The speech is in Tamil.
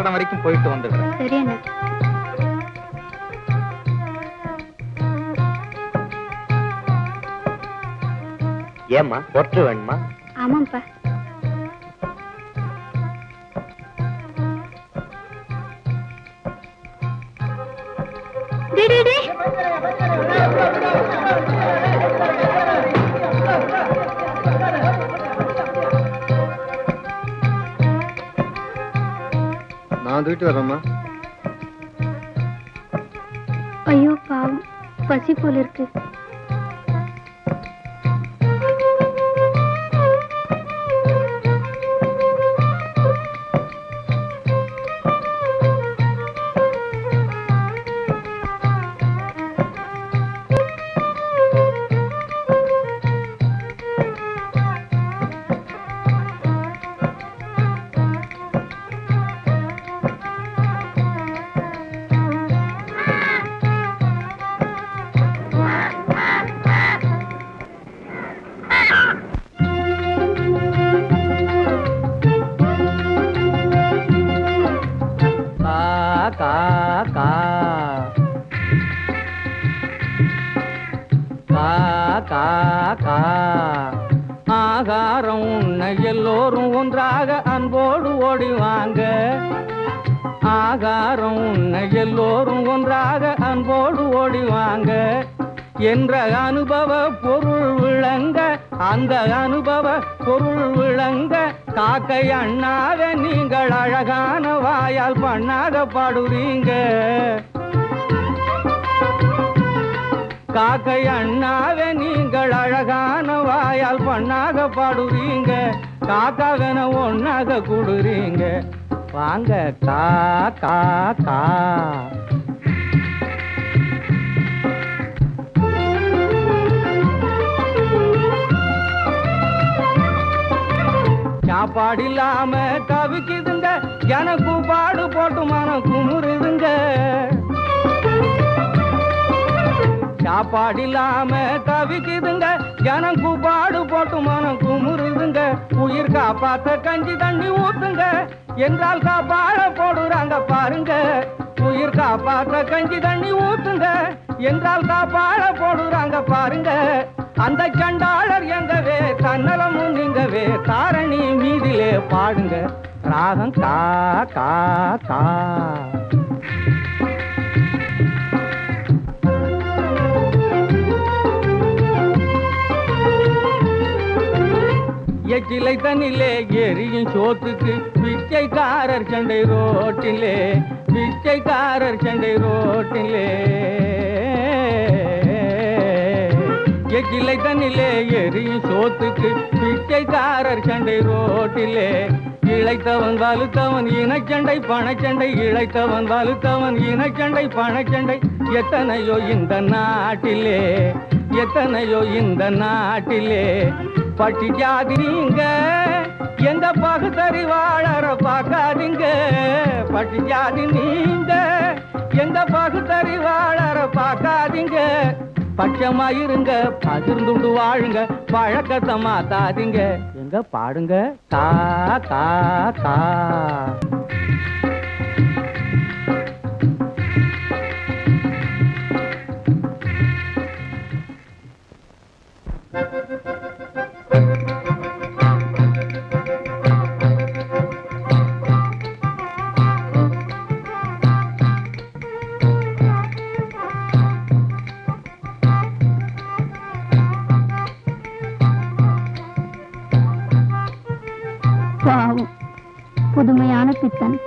இடம் வரைக்கும் போயிட்டு வந்துடுறேன். சரி அண்ணா. ஏம்மா ஒற்று வேணுமா? ஆமாப்பா டேய், டேய், டேய். நான் தூக்கிட்டு வரேம்மா. ஐயோ பாவம். பசி போல இருக்கு கா கா. கா கா கா. ஆகாரம் உன்னை எல்லோரும் ஒன்றாக அன்போடு ஓடிவாங்க. ஆகாரம் உன்னை எல்லோரும் ஒன்றாக அன்போடு ஓடிவாங்க. என்ற அனுபவ பொருள் விளங்க அந்த அனுபவ பொருள் விளங்க காக்கை அண்ணாத நீங்கள் அழகான வாயால் பண்ணாத பாடுறீங்க காக்கை அண்ணாக நீங்கள் அழகான வாயால் பண்ணாக பாடுறீங்க காக்காவன ஒன்னாக கூடுறீங்க. வாங்க கா கா கா. சாப்பாடில்லாம தவிக்குதுங்க. எனக்கு பாடு போட்டு மனம் குமுறுதுங்க. சாப்பாடு இல்லாம தவிக்குதுங்க. எனக்கு பாடு போட்டு மனம் குமுறுதுங்க. உயிர் காப்பாத்த கஞ்சி தண்ணி ஊத்துங்க. என்றால் காப்பாட போடுறாங்க பாருங்க. உயிர் காப்பாத்த கஞ்சி தண்ணி ஊத்துங்க. என்றால் காப்பாட போடுறாங்க பாருங்க. அந்த சண்டாளர் எங்கவே தன்னலமும் நீங்கவே தாரணி மீதிலே பாடுங்க. ராகம் கா கா கா. எச்சிலை தண்ணிலே எரியும் சோத்துக்கு பிச்சைக்காரர் சண்டை ரோட்டிலே பிச்சைக்காரர் சண்டை ரோட்டிலே. எச்சிலை தண்ணிலே எரியும் சோத்துக்கு பிச்சைக்காரர் சண்டை ரோட்டிலே. இழைத்தவன் வலுத்தவன் இனச்சண்டை பணச்சண்டை இழைத்தவன் வலுத்தவன் இனச்சண்டை பணச்சண்டை. எத்தனையோ இந்த நாட்டிலே எத்தனையோ இந்த நாட்டிலே. பட்டி ஜாதி நீங்க எந்த பகுத்தறிவாளர பார்க்காதீங்க. பட்டி ஜாதி நீங்க எந்த பகுத்தறிவாளர பார்க்காதீங்க. பட்சமா இருங்க பகிர்ந்துண்டு வாழுங்க பழக்கத்தை மாத்தாதீங்க எங்க பாடுங்க? கா கா கா பாவம். புதுமையான பித்தன்.